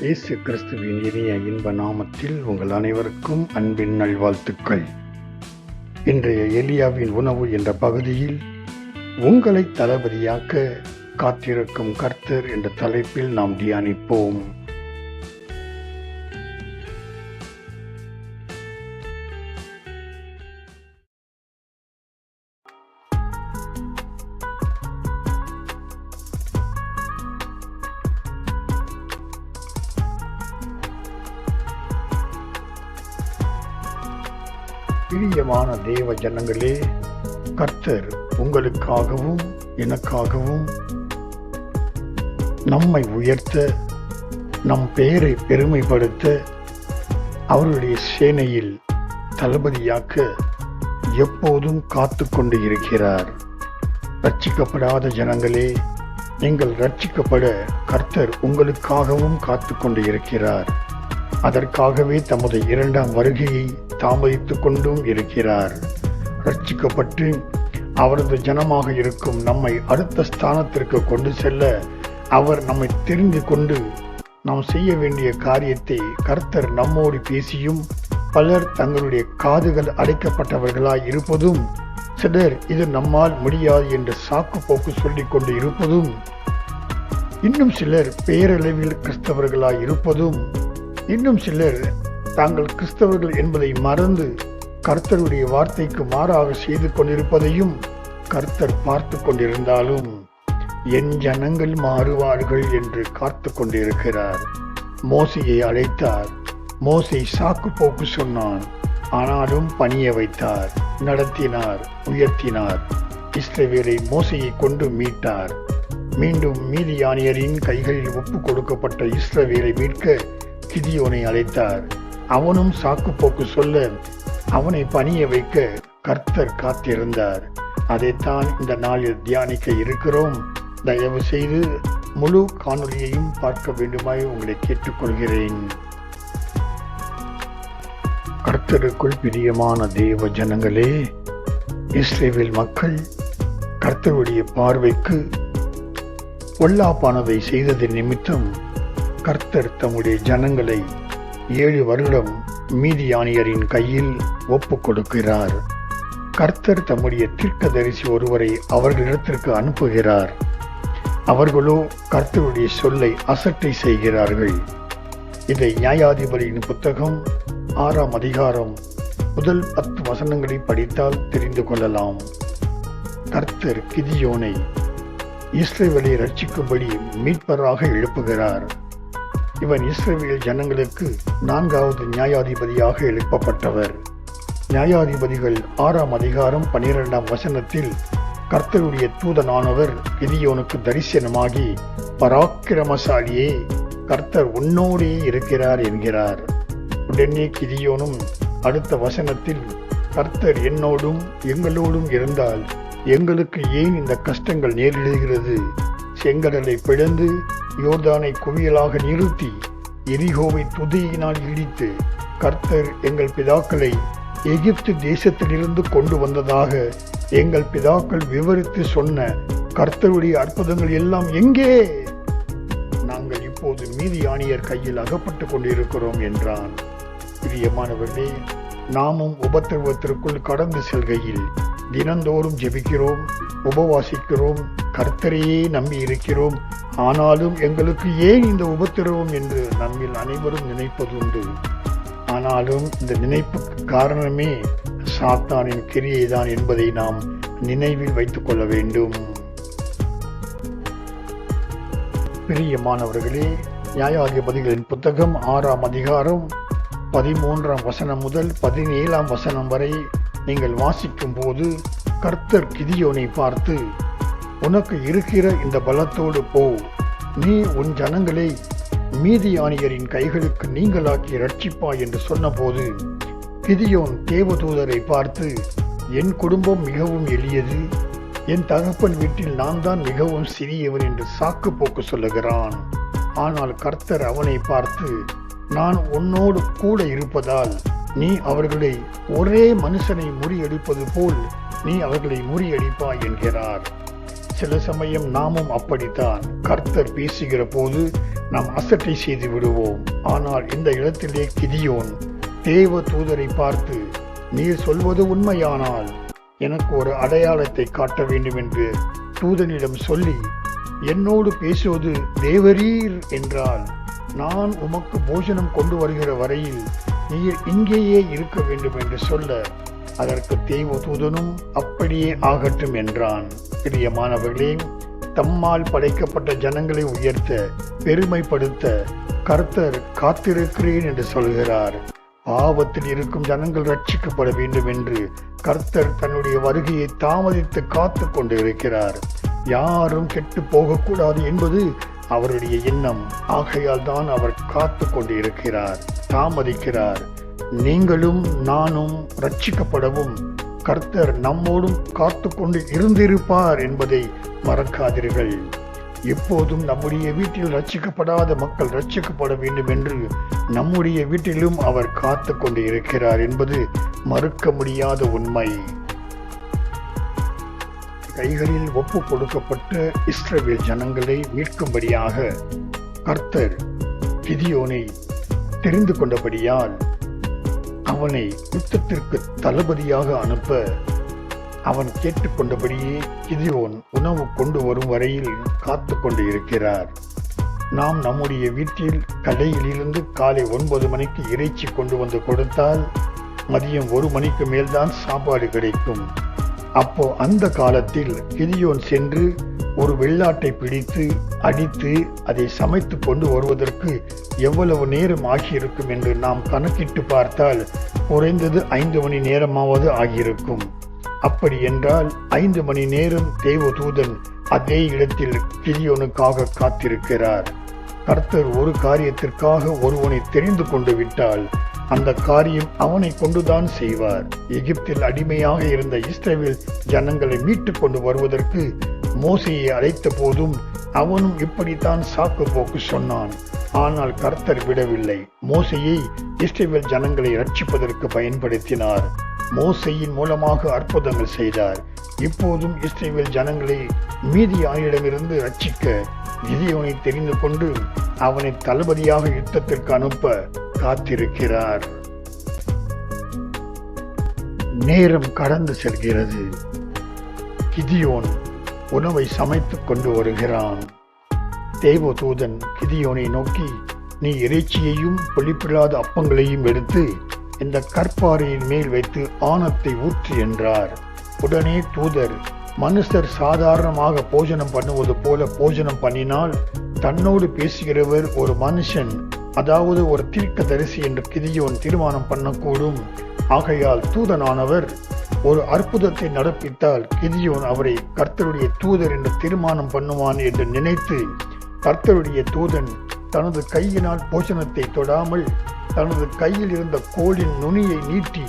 இயேசு கிறிஸ்துவின் இனிய இன்ப நாமத்தில் உங்கள் அனைவருக்கும் அன்பின் நல்வாழ்த்துக்கள். இன்றைய எலியாவின் உணவு என்ற பகுதியில் உங்களை தளபதியாக்க காத்திருக்கும் கர்த்தர் என்ற தலைப்பில் நாம் தியானிப்போம். பிரியமான தேவ ஜனங்களே கர்த்தர் உங்களுக்காகவும் எனக்காகவும் நம்மை உயர்த்த நம் பெயரை பெருமைப்படுத்த அவருடைய சேனையில் தளபதியாக்க எப்போதும் காத்து கொண்டு இருக்கிறார். ரட்சிக்கப்படாத ஜனங்களே நீங்கள் ரட்சிக்கப்பட கர்த்தர் உங்களுக்காகவும் காத்து கொண்டு இருக்கிறார். அதற்காகவே தமது இரண்டாம் வருகையை தாமதித்துக் கொண்டும் இருக்கிறார். ரட்சிக்கப்பட்டு அவரது ஜனமாக இருக்கும் நம்மை அடுத்த ஸ்தானத்திற்கு கொண்டு செல்ல அவர் நம்மை தெரிந்து கொண்டு நாம் செய்ய வேண்டிய காரியத்தை கர்த்தர் நம்மோடு பேசியும் பலர் தங்களுடைய காதுகள் அடைக்கப்பட்டவர்களாய் இருப்பதும் சிலர் இது நம்மால் முடியாது என்று சாக்கு போக்கு சொல்லிக் கொண்டு இருப்பதும் இன்னும் சிலர் பேரளவில் கிறிஸ்தவர்களாய் இருப்பதும் இன்னும் சிலர் தாங்கள் கிறிஸ்தவர்கள் என்பதை மறந்து கர்த்தருடைய வார்த்தைக்கு மாறாக செய்து கொண்டிருப்பதையும் கர்த்தர் பார்த்து கொண்டிருந்தாலும் என் ஜனங்கள் மாறுவார்கள் என்று காத்து கொண்டிருக்கிறார். மோசையை அழைத்தார். மோசை சாக்கு போக்கு சொன்னான். ஆனாலும் பணிய வைத்தார். நடத்தினார். உயர்த்தினார். இஸ்ரவேலை மோசையை கொண்டு மீட்டார். மீண்டும் மீதியானியரின் கைகளில் ஒப்பு கொடுக்கப்பட்ட இஸ்ரவேலை மீட்க கிதியோனை அழைத்தார். அவனும் சாக்கு போக்கு சொல்ல அவனை பணிய வைக்க கர்த்தர் காத்திருந்தார். அதைத்தான் இந்த நாளில் தியானிக்க இருக்கிறோம். தயவு செய்து முழு காணொலியையும் பார்க்க வேண்டுமாய் உங்களை கேட்டுக்கொள்கிறேன். கர்த்தருக்குள் பிரியமான தேவ ஜனங்களே இஸ்ரேவில் மக்கள் கர்த்தருடைய பார்வைக்கு பொல்லாப்பானதை செய்ததன் நிமித்தம் கர்த்தர் தம்முடைய ஜனங்களை ஏழு வருடம் மீதியானியரின் கையில் ஒப்பு கொடுக்கிறார் கர்த்தர் தம்முடைய தீர்க்கதரிசி ஒருவரை அவர்களிடத்திற்கு அனுப்புகிறார். அவர்களோ கர்த்தருடைய சொல்லை அசட்டை செய்கிறார்கள். இதை நியாயாதிபதியின் புத்தகம் ஆறாம் அதிகாரம் முதல் பத்து வசனங்களை படித்தால் தெரிந்து கொள்ளலாம். கர்த்தர் கிதியோனை இஸ்ரேவலை ரட்சிக்கும்படி மீட்பராக எழுப்புகிறார். இவன் இஸ்ரேல் ஜனங்களுக்கு நான்காவது நியாயாதிபதியாக எழுப்பப்பட்டவர். நியாயாதிபதிகள் ஆறாம் அதிகாரம் பனிரெண்டாம் வசனத்தில் கர்த்தருடைய தூதனானவர் கிதியோனுக்கு தரிசனமாகி பராக்கிரமசாலியே கர்த்தர் உன்னோடே இருக்கிறார் என்கிறார். உடனே கிதியோனும் அடுத்த வசனத்தில் கர்த்தர் என்னோடும் எங்களோடும் இருந்தால் எங்களுக்கு ஏன் இந்த கஷ்டங்கள் நேரிடுகிறது? செங்கடலை பிளந்து யோர்தானை குவியலாக நிறுத்தி எரிகோவை துதியினால் இடித்து கர்த்தர் எங்கள் பிதாக்களை எகிப்து தேசத்திலிருந்து கொண்டு வந்ததாக எங்கள் பிதாக்கள் விவரித்து சொன்ன கர்த்தருடைய அற்புதங்கள் எல்லாம் எங்கே? நாங்கள் இப்போது மீதி கையில் அகப்பட்டு கொண்டிருக்கிறோம் என்றான். பிரியமானவர்களே நாமும் உபத்திரவத்திற்குள் கடந்து செல்கையில் தினந்தோறும் ஜெபிக்கிறோம் உபவாசிக்கிறோம் கர்த்தரையே நம்பி இருக்கிறோம். ஆனாலும் எங்களுக்கு ஏன் இந்த உபத்திரவம் என்று நம்மில் அனைவரும் நினைப்பதுண்டு ஆனாலும் இந்த நினைப்புக்கு காரணமே சாத்தானின் கிரியைதான் என்பதை நாம் நினைவில் வைத்துக் கொள்ள வேண்டும். பிரியமானவர்களே நியாயாதிபதிகளின் புத்தகம் ஆறாம் அதிகாரம் பதிமூன்றாம் வசனம் முதல் பதினேழாம் வசனம் வரை நீங்கள் வாசிக்கும் போது கர்த்தர் கிதியோனை பார்த்து உனக்கு இருக்கிற இந்த பலத்தோடு போ. நீ உன் ஜனங்களை மீதியானியரின் கைகளுக்கு நீங்களாக்கி ரட்சிப்பாய் என்று சொன்னபோது கிதியோன் தேவதூதரை பார்த்து என் குடும்பம் மிகவும் எளியது. என் தகப்பன் வீட்டில் நான் தான் மிகவும் சிறியவன் என்று சாக்கு போக்கு சொல்லுகிறான். ஆனால் கர்த்தர் அவனை பார்த்து நான் உன்னோடு கூட இருப்பதால் நீ அவர்களை ஒரே மனுஷனை முறியடிப்பது போல் நீ அவர்களை முறியடிப்பாய் என்கிறார். சில சமயம் நாமும் அப்படித்தான். கர்த்தர் பேசுகிற போது நாம் அசட்டை செய்து விடுவோம். ஆனால் இந்த இடத்திலே கிதியோன் தேவ தூதரை பார்த்து நீர் சொல்வது உண்மையானால் எனக்கு ஒரு அடையாளத்தை காட்ட வேண்டும் என்று தூதனிடம் சொல்லி என்னோடு பேசுவது தேவரீர் என்றால் நான் உமக்கு போஜனம் கொண்டு வருகிற வரையில் நீர் இங்கேயே இருக்க வேண்டும் என்று சொல்ல அதற்கு தெய்வ தூதனும் அப்படியே ஆகட்டும் என்றான். பிரியமானவர்களே தம்மால் படைக்கப்பட்ட ஜனங்களை உயர்த்த பெருமைப்படுத்த கர்த்தர் காத்திருக்கிறேன் என்று சொல்கிறார். பாவத்தில் இருக்கும் ஜனங்கள் ரட்சிக்கப்பட வேண்டும் என்று கர்த்தர் தன்னுடைய வருகையை தாமதித்து காத்து கொண்டு இருக்கிறார் யாரும் கெட்டு போகக்கூடாது என்பது அவருடைய எண்ணம். ஆகையால் தான் அவர் காத்து கொண்டு இருக்கிறார் தாமதிக்கிறார். நீங்களும் நானும் ரட்சிக்கப்படவும் கர்த்தர் நம்மோடும் காத்து கொண்டு இருந்திருப்பார் என்பதை மறக்காதீர்கள். எப்போதும் நம்முடைய வீட்டில் ரட்சிக்கப்படாத மக்கள் ரட்சிக்கப்பட வேண்டும் என்று நம்முடைய வீட்டிலும் அவர் காத்து கொண்டு இருக்கிறார் என்பது மறுக்க முடியாத உண்மை. கைகளில் ஒப்பு கொடுக்கப்பட்ட இஸ்ரவேல் ஜனங்களை மீட்கும்படியாக கர்த்தர் கிதியோனை தெரிந்து கொண்டபடியால் அவனை யுத்தத்திற்கு தளபதியாக அனுப்ப அவன் கேட்டுக்கொண்டபடியே கிதியோன் உணவு கொண்டு வரும் வரையில் காத்து கொண்டு இருக்கிறார் நாம் நம்முடைய வீட்டில் கடையிலிருந்து காலை ஒன்பது மணிக்கு இறைச்சி கொண்டு வந்து கொடுத்தால் மதியம் ஒரு மணிக்கு மேல்தான் சாப்பாடு கிடைக்கும். அப்போ அந்த காலத்தில் கிதியோன் சென்று ஒரு வெள்ளாட்டை பிடித்து அடித்து அதை சமைத்து கொண்டு வருவதற்கு எவ்வளவு நேரம் ஆகியிருக்கும் என்று நாம் கணக்கிட்டு பார்த்தால் குறைந்தது ஐந்து மணி நேரமாவது ஆகியிருக்கும். அப்படி என்றால் ஐந்து மணி நேரம் தேவதூதன் அதே இடத்தில் கிளியோனுக்காக காத்திருக்கிறார். கர்த்தர் ஒரு காரியத்திற்காக ஒருவனை தெரிந்து கொண்டு விட்டால் அந்த காரியம் அவனை கொண்டுதான் செய்வார். எகிப்தில் அடிமையாக இருந்த இஸ்ரேவில் ஜனங்களை மீட்டு கொண்டு வருவதற்கு மோசையை அழைத்த போதும் அவனும் இப்படித்தான் சாக்கு போக்கு சொன்னான். ஆனால் கர்த்தர் விடவில்லை. மோசையை இஸ்ரேல் ஜனங்களை ரட்சிப்பதற்கு பயன்படுத்தினார். மோசையின் மூலமாக அற்புதங்கள் செய்தார். இப்போதும் இஸ்ரேல் ஜனங்களை மீதி ஆணிடமிருந்து ரட்சிக்க கிதியோனை தெரிந்து கொண்டு அவனை தளபதியாக யுத்தத்திற்கு அனுப்ப காத்திருக்கிறார். நேரம் கடந்து செல்கிறது. கிதியோன் உணவை சமைத்துக் கொண்டு வருகிறான். தேவதூதன் கிதியோனை நோக்கி நீ இறைச்சியையும் புளிப்பில்லாத அப்பங்களையும் எடுத்து இந்த கற்பாறையின் மேல் வைத்து ஆணத்தை ஊற்று என்றார். உடனே தூதர் மனுஷர் சாதாரணமாக போஜனம் பண்ணுவது போல போஜனம் பண்ணினால் தன்னோடு பேசுகிறவர் ஒரு மனுஷன் அதாவது ஒரு தீர்க்க தரிசி என்று கிதியோன் தீர்மானம் பண்ணக்கூடும். ஆகையால் தூதனானவர் ஒரு அற்புதத்தை நடப்பித்தால் கிதியோன் அவரை கர்த்தருடைய தூதர் என்று தீர்மானம் பண்ணுவான் என்று நினைத்து கர்த்தருடைய தூதன் தனது கையினால் போஷணத்தை தொடாமல் தனது கையில் இருந்த கோலின் நுனியை நீட்டி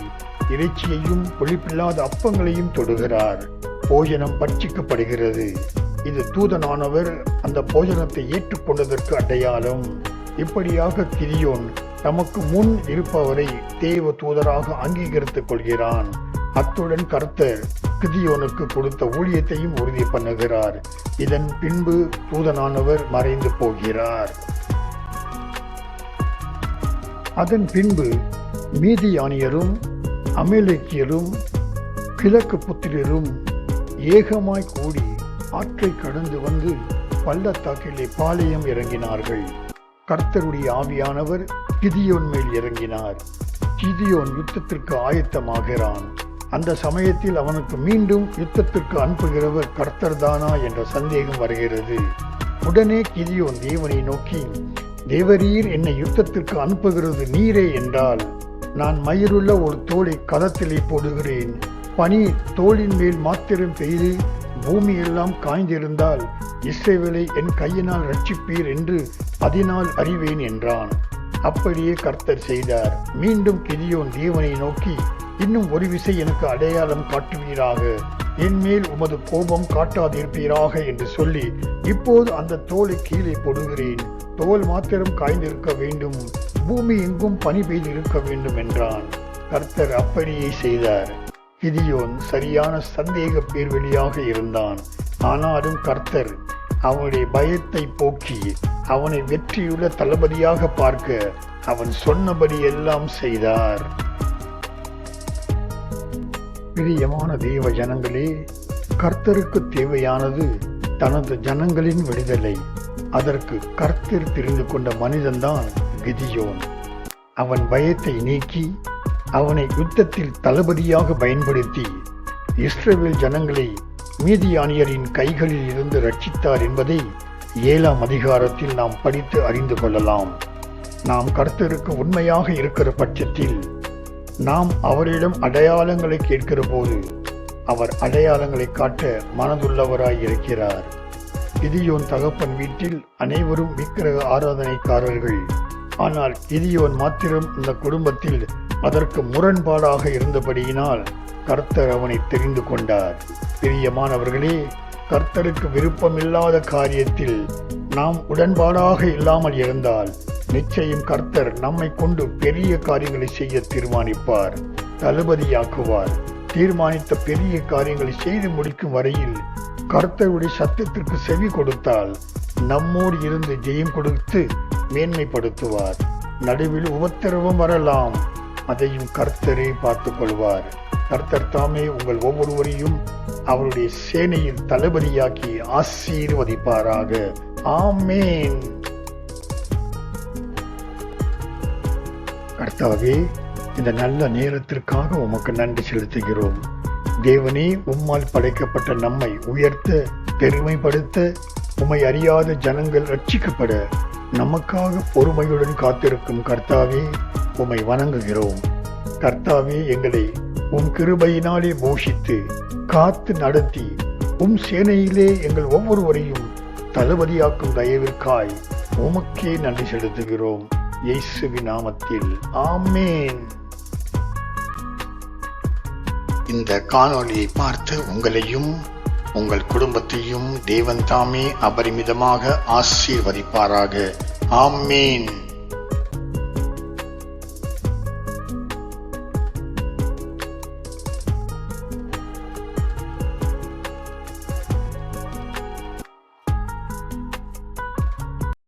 இறைச்சியையும் புளிப்பில்லாத அப்பங்களையும் தொடுகிறார். போஜனம் பட்சிக்கப்படுகிறது. இது தூதனானவர் அந்த போஜனத்தை ஏற்றுக்கொண்டதற்கு அடையாளம். இப்படியாக கிரியோன் தமக்கு முன் இருப்பவரை தேவ தூதராக அங்கீகரித்துக் கொள்கிறான். அத்துடன் கர்த்தர் கிதியோனுக்கு கொடுத்த ஊழியத்தையும் உறுதி பண்ணுகிறார். இதன் பின்பு தூதனானவர் மறைந்து போகிறார். அதன் பின்பு மீதியானியரும் அமேலேக்கியரும் கிழக்கு புத்திரரும் ஏகமாய் கூடி ஆற்றை கடந்து வந்து பள்ளத்தாக்கிலே பாளையம் இறங்கினார்கள். கர்த்தருடைய ஆவியானவர் கிதியோன் மேல் இறங்கினார். கிதியோன் யுத்தத்திற்கு ஆயத்தமாகிறான். அந்த சமயத்தில் அவனுக்கு மீண்டும் யுத்தத்திற்கு அனுப்புகிறவர் கர்த்தர் தானா என்ற சந்தேகம் வருகிறது. உடனே கிதியோன் தேவனை நோக்கி தேவரீர் என்னை யுத்தத்திற்கு அனுப்புகிறது நீரே என்றால் நான் மயிருள்ள ஒரு தோலை கதத்திலே போடுகிறேன். பனி தோளின் மேல் மாத்திரம் பெய்து பூமி எல்லாம் காய்ந்திருந்தால் இஸ்ரேவேலை என் கையினால் ரட்சிப்பீர் என்று அதனால் அறிவேன் என்றான். அப்படியே கர்த்தர் செய்தார். மீண்டும் கிதியோன் தேவனை நோக்கி இன்னும் ஒரு விசை எனக்கு அடையாளம் காட்டுவீராக. என்மேல் உமது கோபம் காட்டாதிருப்பீராக என்று சொல்லி இப்போது அந்த தோலை கீழே போடுகிறேன் தோல் மாத்திரம் காய்ந்திருக்க வேண்டும். பூமி எங்கும் பனி பெய்திருக்க வேண்டும் என்றான். கர்த்தர் அப்படியே செய்தார். கிதியோன் சரியான சந்தேக பேர்வெளியாக இருந்தான். ஆனாலும் கர்த்தர் அவனுடைய பயத்தை போக்கி அவனை வெற்றியுள்ள தளபதியாக பார்க்க அவன் சொன்னபடி எல்லாம் செய்தார். பிரியமான தெய்வ ஜனங்களே கர்த்தருக்கு தேவையானது தனது ஜனங்களின் விடுதலை. அதற்கு கர்த்தர் தெரிந்து கொண்ட மனிதன்தான் கிதியோன். அவன் பயத்தை நீக்கி அவனை யுத்தத்தில் தளபதியாக பயன்படுத்தி இஸ்ரவேல் ஜனங்களை மீதியானியரின் கைகளில் இருந்து ரட்சித்தார் என்பதை ஏழாம் அதிகாரத்தில் நாம் படித்து அறிந்து கொள்ளலாம். நாம் கர்த்தருக்கு உண்மையாக இருக்கிற பட்சத்தில் நாம் அவரிடம் அடையாளங்களை கேட்கிற போது அவர் அடையாளங்களை காட்ட மனதுள்ளவராய் இருக்கிறார். கிதியோன் தகப்பன் வீட்டில் அனைவரும் விக்கிரக ஆராதனைக்காரர்கள். ஆனால் கிதியோன் மாத்திரம் இந்த குடும்பத்தில் அதற்கு முரண்பாடாக இருந்தபடியினால் கர்த்தர் அவனை தெரிந்து கொண்டார். பிரியமானவர்களே கர்த்தருக்கு விருப்பமில்லாத காரியத்தில் நாம் உடன்பாடாக இல்லாமல் இருந்தால் நிச்சயம் கர்த்தர் நம்மை கொண்டு பெரிய காரியங்களை செய்ய தீர்மானிப்பார் தளபதியாக்குவார். தீர்மானித்த பெரிய காரியங்களை செய்து முடிக்கும் வரையில் கர்த்தருடைய சத்தத்திற்கு செவி கொடுத்தால் நம்மோடு இருந்து ஜெயம் கொடுத்து மேன்மைப்படுத்துவார். நடுவில் உபத்திரவம் வரலாம். அதையும் கர்த்தரே பார்த்து கொள்வார். கர்த்தர் தாமே உங்கள் ஒவ்வொருவரையும் அவருடைய சேனையில் தளபதியாக்கி ஆசீர்வதிப்பாராக. ஆமேன். கர்த்தாவே இந்த நல்ல நேரத்திற்காக உமக்கு நன்றி செலுத்துகிறோம். தேவனே உம்மால் படைக்கப்பட்ட நம்மை உயர்த்த பெருமைப்படுத்த உம்மை அறியாத ஜனங்கள் ரட்சிக்கப்பட நமக்காக பொறுமையுடன் காத்திருக்கும் கர்த்தாவே உம்மை வணங்குகிறோம். கர்த்தாவே எங்களை உம் கிருபையினாலே போஷித்து காத்து நடத்தி உம் சேனையிலே எங்கள் ஒவ்வொருவரையும் தளபதியாக்கும் தயவிற்காய் உமக்கே நன்றி செலுத்துகிறோம். இயேசுவின் நாமத்தில். ஆமேன். இந்த காணொலியை பார்த்து உங்களையும் உங்கள் குடும்பத்தையும் தேவன் தாமே அபரிமிதமாக ஆசீர்வதிப்பாராக. ஆமேன்.